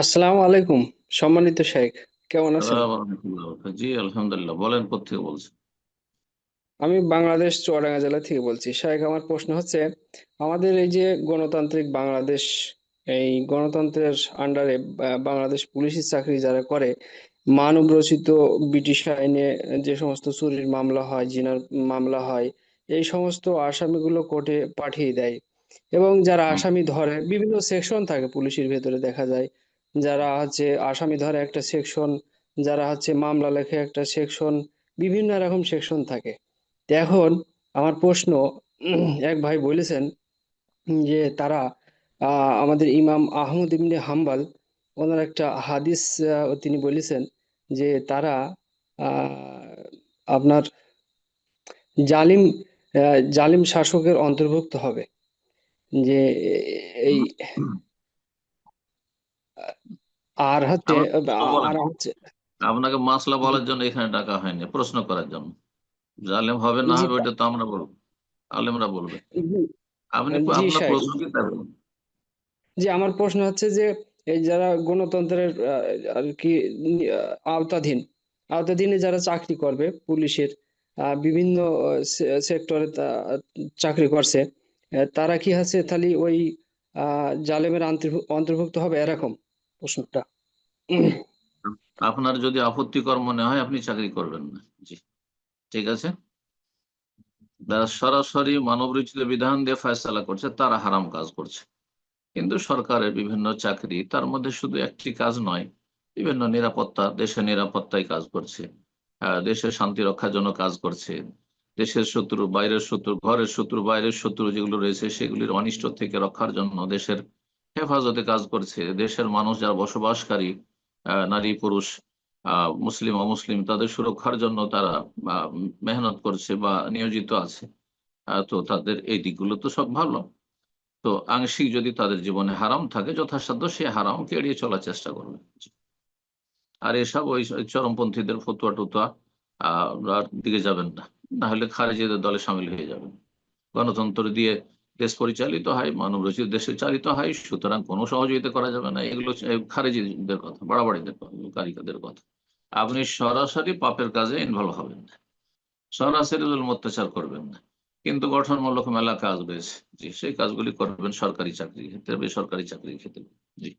আসসালামু আলাইকুম সম্মানিত শেখ কেমন আছেন? জি আলহামদুলিল্লাহ বলেন কোথেকে বলছেন? আমি বাংলাদেশ চুয়াডাঙ্গা জেলা থেকে বলছি। শেখ আমার প্রশ্ন হচ্ছে আমাদের এই যে গণতান্ত্রিক বাংলাদেশ এই গণতন্ত্রের আন্ডারে বাংলাদেশ পুলিশের চাকরি যারা করে মানব রচিত ব্রিটিশ আইনে যে সমস্ত চুরির মামলা হয় জিনার মামলা হয় এই সমস্ত আসামিগুলো কোর্টে পাঠিয়ে দেয়। এবং যারা আসামি ধরে বিভিন্ন সেকশন থাকে পুলিশের ভেতরে দেখা যায়। যারা হচ্ছে আসামি ধরে একটা সেকশন যারা হচ্ছে মামলা লেখে একটা সেকশন বিভিন্ন রকম সেকশন থাকে। এখন আমার প্রশ্ন, এক ভাই বলেছেন যে তারা আমাদের ইমাম আহমদ ইবনে হাম্বাল, ওনার একটা হাদিস তিনি বলেছেন যে তারা আপনার জালিম জালিম শাসকের অন্তর্ভুক্ত হবে। যে এই আর হচ্ছে আর হচ্ছে আপনাকে মাসলা বলার জন্য এখানে ডাকা হয়নি প্রশ্ন করার জন্য। জালেম হবে না হবে ওটা তো আমরা বলব। আলেমরা বলবে। আপনি আপনার প্রশ্ন কি জি আমার প্রশ্ন হচ্ছে যে এই যারা গণতন্ত্রের আর কি আওতাধীন আওতাধীনে যারা চাকরি করবে পুলিশের আহ, বিভিন্ন সেক্টরে চাকরি করছে তারা কি আছে তাহলে ওই আহ, জালেমের অন্তর্ভুক্ত হবে এরকম? প্রশ্নটা। আপনার যদি আপত্তিকর মনে হয়, আপনি চাকরি করবেন না। জি, ঠিক আছে? সরাসরি মানব রচিত বিধান দিয়ে ফয়সালা করছে, তারা হারাম কাজ করছে। কিন্তু সরকারের বিভিন্ন চাকরি, তার মধ্যে শুধু একটি কাজ নয়, বিভিন্ন নিরাপত্তা, দেশের নিরাপত্তায় কাজ করছে। দেশের শান্তি রক্ষার জন্য কাজ করছে। দেশের শত্রু, বাইরের শত্রু, ঘরের শত্রু, বাইরের শত্রু যেগুলো রয়েছে, সেগুলির অনিষ্ট থেকে রক্ষার জন্য দেশের হেফাজতে কাজ করছে। দেশের মানুষ যারা বসবাসকারী নারী, পুরুষ মুসলিম, অমুসলিম, তাদের সুরক্ষার জন্য তারা মেহনত করছে বা নিয়োজিত আছে। তো তাদের এই দিকগুলো তো সব ভালো। তো আংশিক যদি তাদের জীবনে হারাম থাকে, যথাসাধ্য সে হারামকে এড়িয়ে চলার চেষ্টা করবে। আর এসব ওই চরমপন্থীদের ফতুয়া টুতুয়া, আহ দিকে যাবেন না। না হলে খারেজিদের দলে সামিল হয়ে যাবেন। গণতন্ত্র দিয়ে দেশ পরিচালিত হয়, মানব রচিত দেশে চালিত হয়, সুতরাং কোনো সহযোগিতা করা যাবে না। এগুলো খারেজিদের কথা, বাড়াবাড়িদের কথা কারিকাদের কথা। আপনি সরাসরি পাপের কাজে ইনভলভ হবেন না। সরাসরি অত্যাচার করবেন না। কিন্তু গঠনমূলক মেলা কাজ রয়েছে। জি, সেই কাজগুলি করবেন সরকারি চাকরির ক্ষেত্রে, বেসরকারি চাকরির ক্ষেত্রে। জি।